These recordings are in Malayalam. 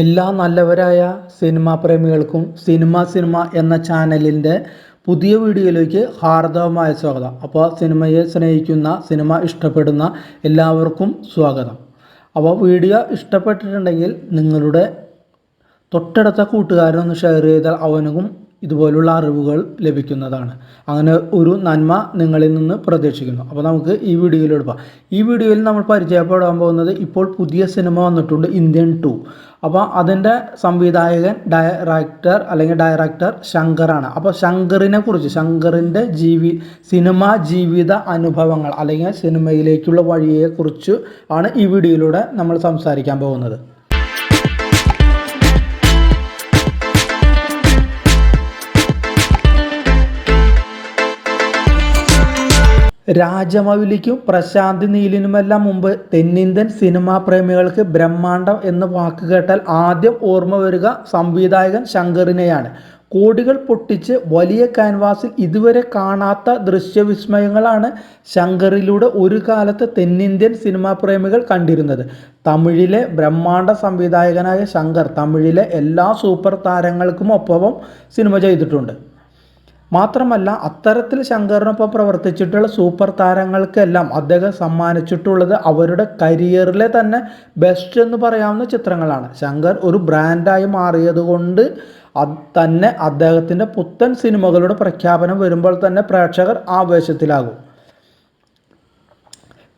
എല്ലാ നല്ലവരായ സിനിമാ പ്രേമികൾക്കും സിനിമ സിനിമ എന്ന ചാനലിന്റെ പുതിയ വീഡിയോയിലേക്ക് ഹാർദവമായ സ്വാഗതം. അപ്പോൾ സിനിമയെ സ്നേഹിക്കുന്ന സിനിമ ഇഷ്ടപ്പെടുന്ന എല്ലാവർക്കും സ്വാഗതം. അപ്പോൾ വീഡിയോ ഇഷ്ടപ്പെട്ടിട്ടുണ്ടെങ്കിൽ നിങ്ങളുടെ തൊട്ടടുത്ത കൂട്ടുകാരനൊന്ന് ഷെയർ ചെയ്താൽ അവനും ഇതുപോലുള്ള അറിവുകൾ ലഭിക്കുന്നതാണ്. അങ്ങനെ ഒരു നന്മ നിങ്ങളിൽ നിന്ന് പ്രതീക്ഷിക്കുന്നു. അപ്പോൾ നമുക്ക് ഈ വീഡിയോയിൽ എടുക്കാം ഈ വീഡിയോയിൽ നമ്മൾ പരിചയപ്പെടാൻ പോകുന്നത് ഇപ്പോൾ പുതിയ സിനിമ വന്നിട്ടുണ്ട് ഇന്ത്യൻ ടു. അപ്പോൾ അതിന്റെ സംവിധായകൻ ഡയറക്ടർ അല്ലെങ്കിൽ ഡയറക്ടർ ശങ്കറാണ് അപ്പോൾ ശങ്കറിനെ കുറിച്ച് ശങ്കറിന്റെ ജീവി സിനിമ ജീവിത അനുഭവങ്ങൾ അല്ലെങ്കിൽ സിനിമയിലേക്കുള്ള വഴിയെക്കുറിച്ച് ആണ് ഈ വീഡിയോയിലൂടെ നമ്മൾ സംസാരിക്കാൻ പോകുന്നത്. രാജമൗലിക്കും പ്രശാന്ത് നീലിനുമെല്ലാം മുമ്പ് തെന്നിന്ത്യൻ സിനിമാ പ്രേമികൾക്ക് ബ്രഹ്മാണ്ടം എന്ന വാക്ക് കേട്ടാൽ ആദ്യം ഓർമ്മ വരിക സംവിധായകൻ ശങ്കറിനെയാണ്. കോടികൾ പൊട്ടിച്ച് വലിയ ക്യാൻവാസിൽ ഇതുവരെ കാണാത്ത ദൃശ്യവിസ്മയങ്ങളാണ് ശങ്കറിലൂടെ ഒരു കാലത്ത് തെന്നിന്ത്യൻ സിനിമാ പ്രേമികൾ കണ്ടിരുന്നത്. തമിഴിലെ ബ്രഹ്മാണ്ട സംവിധായകനായ ശങ്കർ തമിഴിലെ എല്ലാ സൂപ്പർ താരങ്ങൾക്കും ഒപ്പവും സിനിമ ചെയ്തിട്ടുണ്ട്. മാത്രമല്ല അത്തരത്തിൽ ശങ്കറിനൊപ്പം പ്രവർത്തിച്ചിട്ടുള്ള സൂപ്പർ താരങ്ങൾക്കെല്ലാം അദ്ദേഹം സമ്മാനിച്ചിട്ടുള്ളത് അവരുടെ കരിയറിലെ തന്നെ ബെസ്റ്റ് എന്ന് പറയാവുന്ന ചിത്രങ്ങളാണ്. ശങ്കർ ഒരു ബ്രാൻഡായി മാറിയതുകൊണ്ട് തന്നെ അദ്ദേഹത്തിന്റെ പുത്തൻ സിനിമകളുടെ പ്രഖ്യാപനം വരുമ്പോൾ തന്നെ പ്രേക്ഷകർ ആവേശത്തിലാകും.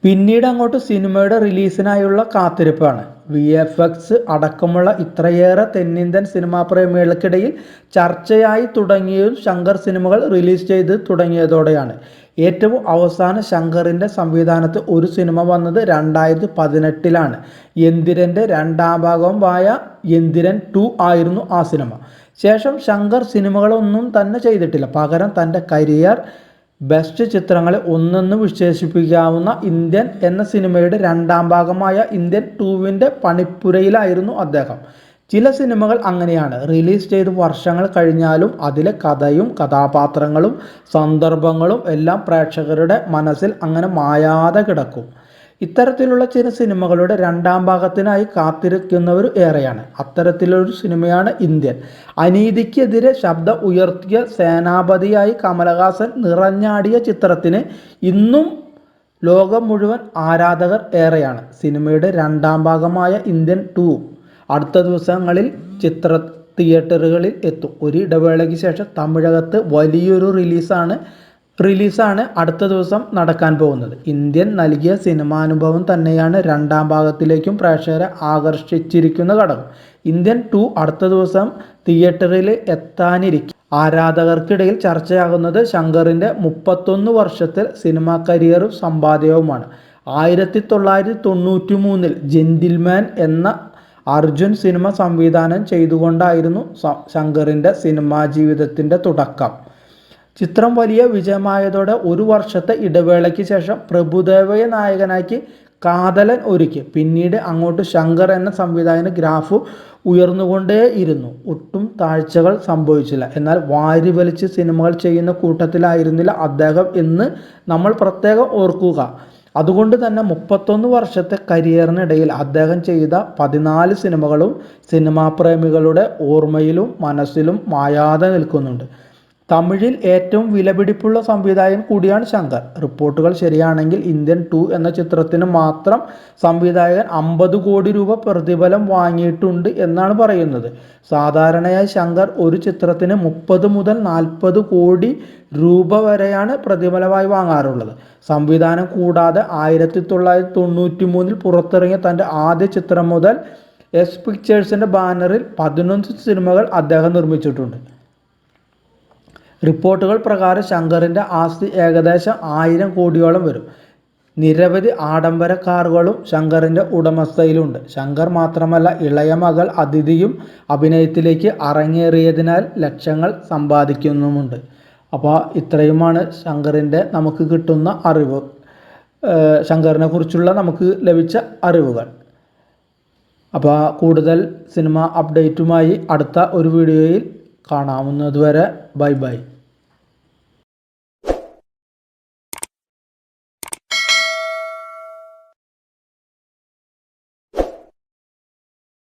പിന്നീട് അങ്ങോട്ട് സിനിമയുടെ റിലീസിനായുള്ള കാത്തിരിപ്പാണ്. വി എഫ് എക്സ് അടക്കമുള്ള ഇത്രയേറെ തെന്നിന്ത്യൻ സിനിമാ പ്രേമികൾക്കിടയിൽ ചർച്ചയായി തുടങ്ങിയതും ശങ്കർ സിനിമകൾ റിലീസ് ചെയ്ത് തുടങ്ങിയതോടെയാണ്. ഏറ്റവും അവസാന ശങ്കറിന്റെ സംവിധാനത്ത് ഒരു സിനിമ വന്നത് രണ്ടായിരത്തി പതിനെട്ടിലാണ് എന്തിരന്റെ രണ്ടാം ഭാഗവുമായ എന്തിരൻ ടു ആയിരുന്നു ആ സിനിമ ശേഷം ശങ്കർ സിനിമകളൊന്നും തന്നെ ചെയ്തിട്ടില്ല. പകരം തന്റെ കരിയർ ബെസ്റ്റ് ചിത്രങ്ങളെ ഒന്നെന്ന് വിശേഷിപ്പിക്കാവുന്ന ഇന്ത്യൻ എന്ന സിനിമയുടെ രണ്ടാം ഭാഗമായ ഇന്ത്യൻ ടൂവിന്റെ പണിപ്പുരയിലായിരുന്നു അദ്ദേഹം. ചില സിനിമകൾ അങ്ങനെയാണ്. റിലീസ് ചെയ്ത് വർഷങ്ങൾ കഴിഞ്ഞാലും അതിലെ കഥയും കഥാപാത്രങ്ങളും സന്ദർഭങ്ങളും എല്ലാം പ്രേക്ഷകരുടെ മനസ്സിൽ അങ്ങനെ മായാതെ കിടക്കും. ഇത്തരത്തിലുള്ള ചില സിനിമകളുടെ രണ്ടാം ഭാഗത്തിനായി കാത്തിരിക്കുന്നവർ ഏറെയാണ്. അത്തരത്തിലൊരു സിനിമയാണ് ഇന്ത്യൻ. അനീതിക്കെതിരെ ശബ്ദം ഉയർത്തിയ സേനാപതിയായി കമലഹാസൻ നിറഞ്ഞാടിയ ചിത്രത്തിന് ഇന്നും ലോകം മുഴുവൻ ആരാധകർ ഏറെയാണ്. സിനിമയുടെ രണ്ടാം ഭാഗമായ ഇന്ത്യൻ ടു അടുത്ത ദിവസങ്ങളിൽ ചിത്ര തിയേറ്ററുകളിൽ എത്തും. ഒരു ഇടവേളയ്ക്ക് ശേഷം തമിഴകത്ത് വലിയൊരു റിലീസാണ് റിലീസാണ് അടുത്ത ദിവസം നടക്കാൻ പോകുന്നത്. ഇന്ത്യൻ നൽകിയ സിനിമാനുഭവം തന്നെയാണ് രണ്ടാം ഭാഗത്തിലേക്കും പ്രേക്ഷകരെ ആകർഷിച്ചിരിക്കുന്ന ഘടകം. ഇന്ത്യൻ ടു അടുത്ത ദിവസം തിയേറ്ററിൽ എത്താനിരിക്കും. ആരാധകർക്കിടയിൽ ചർച്ചയാകുന്നത് ശങ്കറിന്റെ മുപ്പത്തൊന്ന് വർഷത്തിൽ സിനിമാ കരിയറും സമ്പാദ്യവുമാണ്. ആയിരത്തി തൊള്ളായിരത്തി തൊണ്ണൂറ്റി മൂന്നിൽ ജെന്റിൽമാൻ എന്ന അർജുൻ സിനിമ സംവിധാനം ചെയ്തുകൊണ്ടായിരുന്നു ശങ്കറിന്റെ സിനിമാ ജീവിതത്തിന്റെ തുടക്കം. ചിത്രം വലിയ വിജയമായതോടെ ഒരു വർഷത്തെ ഇടവേളയ്ക്ക് ശേഷം പ്രഭുദേവയെ നായകനാക്കി കാതലൻ ഒരുക്കി. പിന്നീട് അങ്ങോട്ട് ശങ്കർ എന്ന സംവിധായകന് ഗ്രാഫ് ഉയർന്നുകൊണ്ടേയിരുന്നു. ഒട്ടും താഴ്ചകൾ സംഭവിച്ചില്ല. എന്നാൽ വാരി വലിച്ച് സിനിമകൾ ചെയ്യുന്ന കൂട്ടത്തിലായിരുന്നില്ല അദ്ദേഹം എന്ന് നമ്മൾ പ്രത്യേകം ഓർക്കുക. അതുകൊണ്ട് തന്നെ മുപ്പത്തൊന്ന് വർഷത്തെ കരിയറിനിടയിൽ അദ്ദേഹം ചെയ്ത പതിനാല് സിനിമകളും സിനിമാ പ്രേമികളുടെ ഓർമ്മയിലും മനസ്സിലും മായാതെ നിൽക്കുന്നുണ്ട്. തമിഴിൽ ഏറ്റവും വിലപിടിപ്പുള്ള സംവിധായകൻ കൂടിയാണ് ശങ്കർ. റിപ്പോർട്ടുകൾ ശരിയാണെങ്കിൽ ഇന്ത്യൻ ടു എന്ന ചിത്രത്തിന് മാത്രം സംവിധായകൻ അമ്പത് കോടി രൂപ പ്രതിഫലം വാങ്ങിയിട്ടുണ്ട് എന്നാണ് പറയുന്നത്. സാധാരണയായി ശങ്കർ ഒരു ചിത്രത്തിന് മുപ്പത് മുതൽ നാൽപ്പത് കോടി രൂപ വരെയാണ് പ്രതിഫലമായി വാങ്ങാറുള്ളത്. സംവിധാനം കൂടാതെ ആയിരത്തി തൊള്ളായിരത്തി തൊണ്ണൂറ്റി മൂന്നിൽ പുറത്തിറങ്ങിയ തന്റെ ആദ്യ ചിത്രം മുതൽ എസ് പിക്ചേഴ്സിന്റെ ബാനറിൽ പതിനൊന്ന് സിനിമകൾ അദ്ദേഹം നിർമ്മിച്ചിട്ടുണ്ട്. റിപ്പോർട്ടുകൾ പ്രകാരം ശങ്കറിന്റെ ആസ്തി ഏകദേശം ആയിരം കോടിയോളം വരും. നിരവധി ആഡംബര കാറുകളും ശങ്കറിന്റെ ഉടമസ്ഥയിലുണ്ട്. ശങ്കർ മാത്രമല്ല ഇളയ മകൾ അതിഥിയും അഭിനയത്തിലേക്ക് അരങ്ങേറിയതിനാൽ ലക്ഷങ്ങൾ സമ്പാദിക്കുന്നുമുണ്ട്. അപ്പോൾ ഇത്രയുമാണ് ശങ്കറിന്റെ നമുക്ക് കിട്ടുന്ന അറിവ്. ശങ്കറിനെ കുറിച്ചുള്ള നമുക്ക് ലഭിച്ച അറിവുകൾ. അപ്പോൾ കൂടുതൽ സിനിമ അപ്ഡേറ്റുമായി അടുത്ത ഒരു വീഡിയോയിൽ കാണാവുന്നതുവരെ ബൈ ബൈ